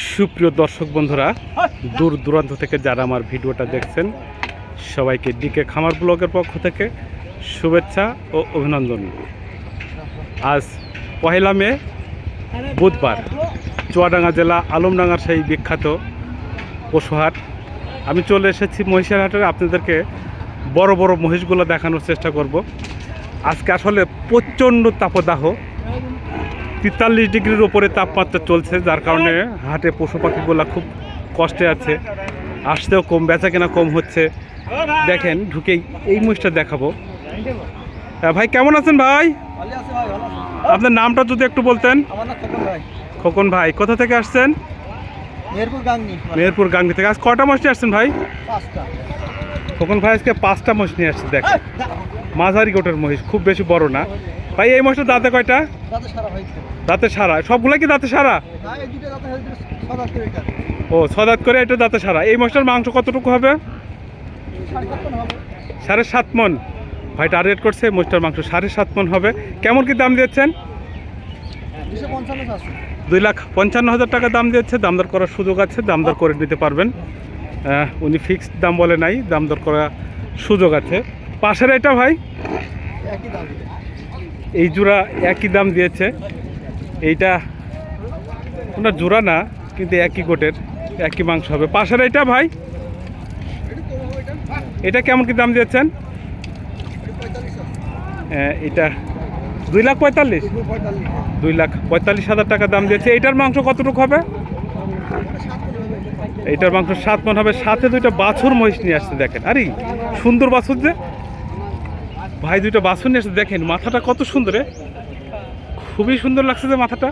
সুপ্রিয় দর্শক বন্ধুরা, দূর দূরান্ত থেকে যারা আমার ভিডিওটা দেখছেন, সবাইকে ডিকে খামার ব্লগের পক্ষ থেকে শুভেচ্ছা ও অভিনন্দন। আজ পহেলা মে, বুধবার, চুয়াডাঙ্গা জেলা আলমডাঙ্গার সেই বিখ্যাত পশুহাট। আমি চলে এসেছি মহিষের হাটের আপনাদেরকে বড় বড় মহিষগুলো দেখানোর চেষ্টা করব। আজকে আসলে প্রচণ্ড তাপদাহ তেতাল্লিশ ডিগ্রির উপরে তাপমাত্রা চলছে যার কারণে হাটে পশু পাখিগুলো খুব কষ্টে আছে। আসতেও কম বেচা কেনা কম হচ্ছে। দেখেন ঢুকেই এই মুষটা দেখাবো। আহ, ভাই কেমন আছেন ভাই। আপনার নামটা যদি একটু বলতেন। খোকন ভাই। কোথা থেকে আসছেন? মেহেরপুর গাঙ্গি থেকে। আজ কটা মাস নিয়ে আসছেন ভাই? খোকন ভাই আজকে পাঁচটা মাস নিয়ে আসছে দেখেন। মাঝারি গোটের মহিষ খুব বেশি বড় না। ভাই এই মাসটা দাঁতে কয়টা? দাঁতে সারা ভাই। দাঁতে সারা। সবগুলা কি দাঁতে সারা? না এই দুটো দাঁতে সাদা করে এটা। ও ছদাত করে এটা দাঁতে সারা। এই মাসটার মাংস কতটুকু হবে? সাড়ে সাত মন ভাই টার্গেট করছে মোষটার মাংস সাড়ে সাত মন হবে। কেমন কি দাম আছে। দুই লাখ পঞ্চান্ন হাজার টাকা দাম দিচ্ছে দাম দর করার সুযোগ আছে দাম দর করে নিতে পারবেন। উনি ফিক্সড দাম বলে নাই দাম দর করার সুযোগ আছে। পাশের এটা ভাই? একই দাম এই জোড়া একই দাম দিয়েছে। এইটা ওনার জোড়া না কিন্তু একই গোটের একই মাংস হবে। পাশের এটা ভাই? এটা কেমন কি দাম দিয়েছেন? আহ, এটা দুই লাখ পঁয়তাল্লিশ। দুই লাখ পঁয়তাল্লিশ হাজার টাকা দাম দিয়েছে। এইটার মাংস কতটুকু হবে? এইটার মাংস সাত মন হবে। সাথে দুইটা বাছুর মহিষ নিয়ে আসছে দেখেন। আরে সুন্দর বাছুর যে। ভাই দুইটা বাছুর নিয়ে আসছে দেখেন মাথাটা কত সুন্দর খুবই সুন্দর লাগছে যে মাথাটা।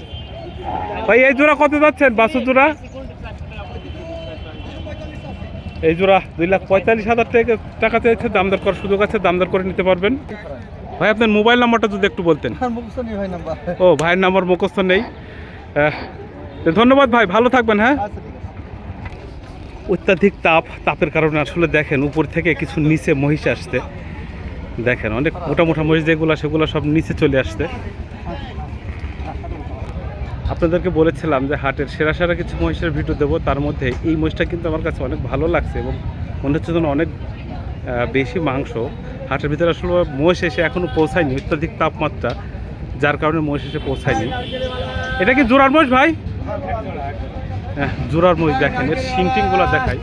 ভাই এই জোড়া কত যাচ্ছেন? বাছুর জোড়া? এই জোড়া দুই লাখ পঁয়তাল্লিশ হাজার টাকা চেয়েছে দাম দর করার সুযোগ আছে দাম দর করে নিতে পারবেন। ভাই আপনার মোবাইল নাম্বারটা যদি একটু বলতেন। ও ভাইয়ের নাম্বার মুখস্থ নেই। ধন্যবাদ ভাই ভালো থাকবেন হ্যাঁ? আচ্ছা অত্যাধিক তাপ তাপের কারণে আসলে দেখেন উপর থেকে কিছু নিচে মহিষ আসতে দেখেন, অনেক মোটা মোটা মহিষ যেগুলো সেগুলো সব নিচে চলে আসতে আপনাদেরকে বলেছিলাম যে হাটের সেরা সেরা কিছু মহিষের ভিডিও দেবো, তার মধ্যে এই মহিষটা কিন্তু আমার কাছে অনেক ভালো লাগছে এবং মনে হচ্ছে যেন অনেক বেশি মাংস। হাটের ভিতরে আসলে মহিষ এসে এখনও পৌঁছায়নি, অত্যাধিক তাপমাত্রা, যার কারণে মহিষ এসে পৌঁছায়নি। এটা কি জোড়ার মহিষ ভাই? হ্যাঁ জোড়ার মহিষ দেখেন, এর শিং টিংগুলো দেখাই।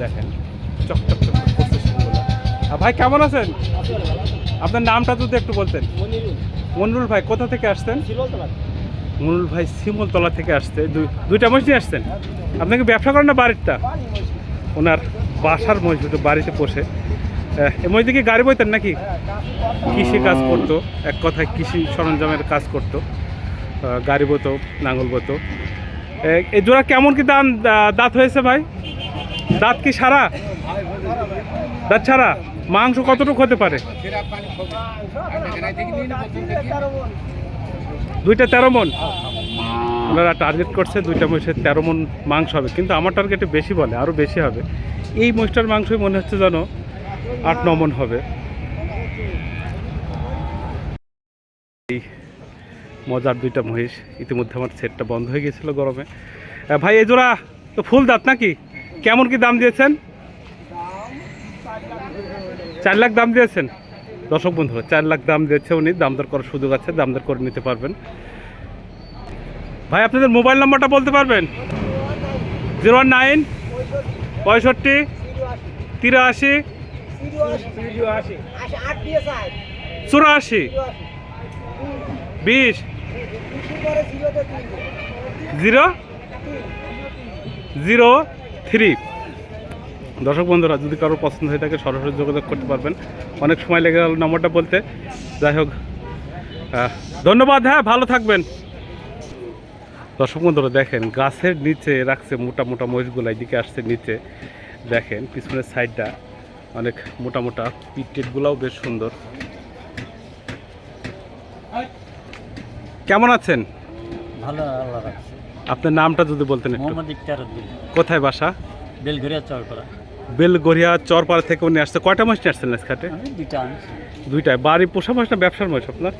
দেখেন চক চক ভাই, কেমন আছেন? আপনার নামটা যদি একটু বলতেন। মনিরুল ভাই, কোথা থেকে আসছেন? মনিরুল ভাই, শিমলতলা থেকে দুই, দুইটা নিয়ে আসছেন? আপনাকে ব্যবসা করেন না বাড়িরটা? ওনার বাসার দুটো বাড়িতে এই মহিষ কি গাড়ি বইতেন নাকি? কৃষি কাজ করতো, এক কথায় কৃষি সরঞ্জামের কাজ করতো। গাড়ি বতো নাঙ্গল বতো এই জোড়া কেমন কি দাম দাঁত হয়েছে ভাই? দাঁত কি সারা? দাঁত ছাড়া মাংস কতটুকু হতে পারে? দুইটা তেরো মন। ওনারা টার্গেট করছে দুইটা মহিষের তেরো মন মাংস হবে। কিন্তু আমার টার্গেটে বেশি বলে আরও বেশি হবে। এই মহিষটার মাংসই মনে হচ্ছে যেন আট, ন মন হবে। এই মজার দুইটা মহিষ ইতিমধ্যে আমার সেটটা বন্ধ হয়ে গিয়েছিল গরমে। ভাই এই জোড়া, তো ফুল দাঁত নাকি? কেমন কি দাম দিয়েছেন? চার লাখ দাম দিয়েছেন? দর্শক বন্ধুরা, চার লাখ দাম দিয়েছে উনি। দাম দর করার সুযোগ আছে, দাম দর করে নিতে পারবেন। ভাই, আপনাদের মোবাইল নাম্বারটা বলতে পারবেন? জিরো ওয়ান নাইন, পঁয়ষট্টি, তিরাশি, চুরাশি, বিশ, জিরো জিরো থ্রি। দর্শক বন্ধুরা, যদি কারোর পছন্দ হয়ে থাকে, সরাসরি যোগাযোগ করতে পারবেন। অনেক সময় লেগে গেল নম্বরটা বলতে। যাই হোক ধন্যবাদ হ্যাঁ ভালো থাকবেন। দর্শক বন্ধুরা, দেখেন, গাছের নিচে রাখছে মোটা মোটা মহিষগুলো, এদিকে আসছে নিচে। দেখেন, পিছনের সাইডটা অনেক মোটা মোটা। পিটটিটগুলোও বেশ সুন্দর। কেমন আছেন? ভালো, আল্লাহ রাখছে। আপনার নামটা যদি বলতেন একটু। মোহাম্মদ ইকতার উদ্দিন। কোথায় বাসা? বেলঘরিয়া চরপাড়া। বেলগড়িয়া চরপাড়া থেকে উনি আসছে। কয়টা মাস নিয়ে আসছেন দুইটা দুইটায়। বাড়ি পোষা মাস না ব্যবসার মাস আপনার?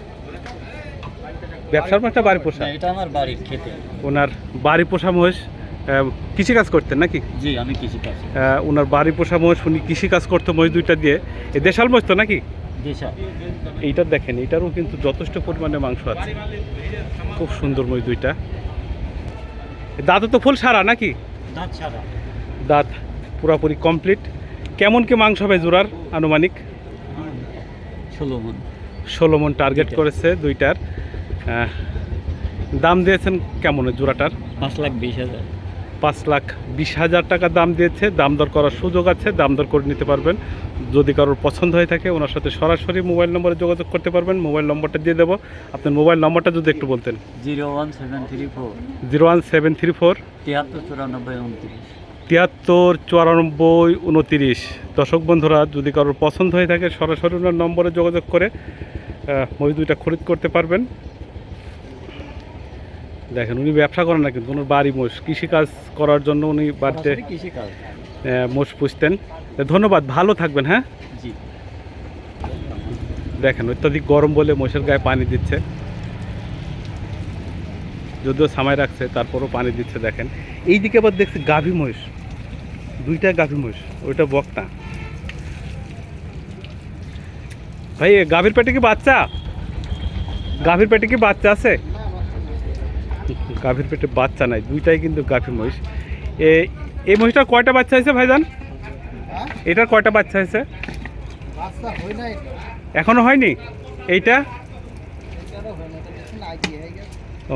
ব্যবসার একটা বাড়ি পোষা? এটা আমার বাড়ির খেতে। ওনার বাড়ি পোষা মহিষ কৃষিকাজ করতেন নাকি? জি আমি কৃষি কাজ ওনার বাড়ি পোষা মহিষ উনি কৃষিকাজ করতো মহিষ দুইটা দিয়ে। এ দেশাল মহিষ তো নাকি? এইটা দেখেন এইটারও কিন্তু যথেষ্ট পরিমাণে মাংস আছে। খুব সুন্দর মহিষ দুইটা। দাঁতে তো ফুল সারা নাকি? দাঁত সারা। দাঁত পুরাপুরি কমপ্লিট কেমন কি মাংস হবে জোড়ার আনুমানিক? ষোলো মন। ষোলো মন টার্গেট করেছে দুইটার। দাম দিয়েছেন কেমন জোড়াটার? পাঁচ লাখ বিশ হাজার। পাঁচ লাখ বিশ হাজার টাকা দাম দিয়েছে। দাম দর করার সুযোগ আছে দাম দর করে নিতে পারবেন। যদি কারোর পছন্দ হয়ে থাকে ওনার সাথে সরাসরি মোবাইল নম্বরে যোগাযোগ করতে পারবেন। মোবাইল নম্বরটা দিয়ে দেবো। আপনার মোবাইল নম্বরটা যদি একটু বলতেন। Zero one seven three four. Zero one seven three four. তিয়াত্তর চুরানব্বই উনত্রিশ। তিয়াত্তর চুরানব্বই উনতিরিশ। দর্শক বন্ধুরা যদি কারোর পছন্দ হয়ে থাকে সরাসরি ওনার নম্বরে যোগাযোগ করে মই দুইটা খরিদ করতে পারবেন। দেখেন উনি ব্যবসা করেন না কিন্তু ওনার বাড়ি মোষ। কৃষিকাজ করার জন্য উনি বাড়িতে মোষ পুষতেন। ধন্যবাদ ভালো থাকবেন হ্যাঁ? দেখেন অত্যাধিক গরম বলে মোষের গায়ে পানি দিচ্ছে। যদিও সামাই রাখছে তারপরও পানি দিচ্ছে দেখেন। এই দিকে আবার দেখছি গাভী মহিষ দুইটা গাভী মহিষ ওইটা বকটা। ভাই গাভীর পেটে কি বাচ্চা? গাভীর পেটে কি বাচ্চা আছে? গাভীর পেটে বাচ্চা নাই দুইটাই কিন্তু গাভী মহিষ। এ এই মহিষটার কয়টা বাচ্চা হয়েছে ভাইজান? এটার কয়টা বাচ্চা হয়েছে? হয় এখনও হয়নি? এইটা? হয় হয়ে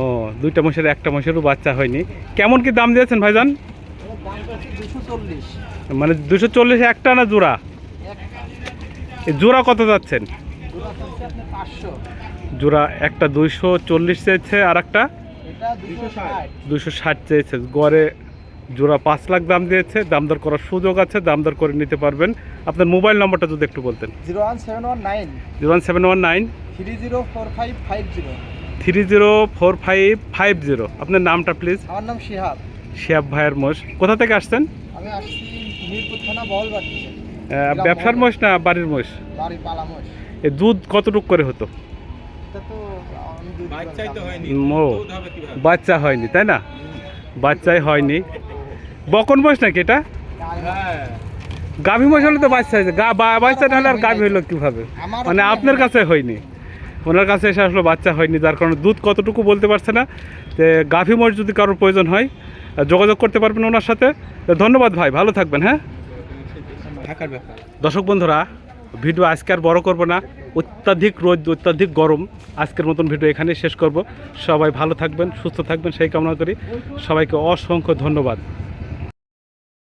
ও দুইটা মহিষের একটা মহিষেরও বাচ্চা হয়নি। কেমন কি দাম দিয়েছেন ভাইজান? মানে দুশো চল্লিশ একটা না জোড়া? জোড়া কত যাচ্ছেন? জোড়া একটা দুইশো চল্লিশ চেয়েছে আর একটা? দুশো ষাট। চেয়েছে। গড়ে জোড়া পাঁচ লাখ দাম দিয়েছে। দাম দর করার সুযোগ আছে দাম দর করে নিতে পারবেন। আপনার মোবাইল নম্বরটা যদি একটু বলতেন। Zero one seven one nine. Zero one seven one nine. Three zero four five five zero. Three zero four five five zero. আপনার নামটা প্লিজ আমার নাম শিহাব। শিয়াব ভাইয়ের মোষ। কোথা থেকে আসছেন? আমি আসছি মিরপুর থানা বহলবাড়ি ব্যবসার মোষ না বাড়ির মোষ? বাড়ি পালামোস এ দুধ কতটুক করে হতো? এটা তো ও বাচ্চা হয়নি তাই না? বাচ্চাই হয়নি। বকন বয়স নাকি এটা? গাভী মহিষ হলে তো বাচ্চা হয়েছে। বাচ্চা না হলে আর গাভী হলো কীভাবে? মানে আপনার কাছে হয়নি। ওনার কাছে এসে আসলে বাচ্চা হয়নি যার কারণে দুধ কতটুকু বলতে পারছে না। যে গাভী মহিষ যদি কারোর প্রয়োজন হয় যোগাযোগ করতে পারবেন ওনার সাথে। ধন্যবাদ ভাই ভালো থাকবেন হ্যাঁ? দর্শক বন্ধুরা ভিডিও আজকে আর বড় করব না। অত্যাধিক রোদ, অত্যাধিক গরম আজকের মতন ভিডিও এখানে শেষ করব। সবাই ভালো থাকবেন, সুস্থ থাকবেন, সেই কামনা করি। সবাইকে অসংখ্য ধন্যবাদ।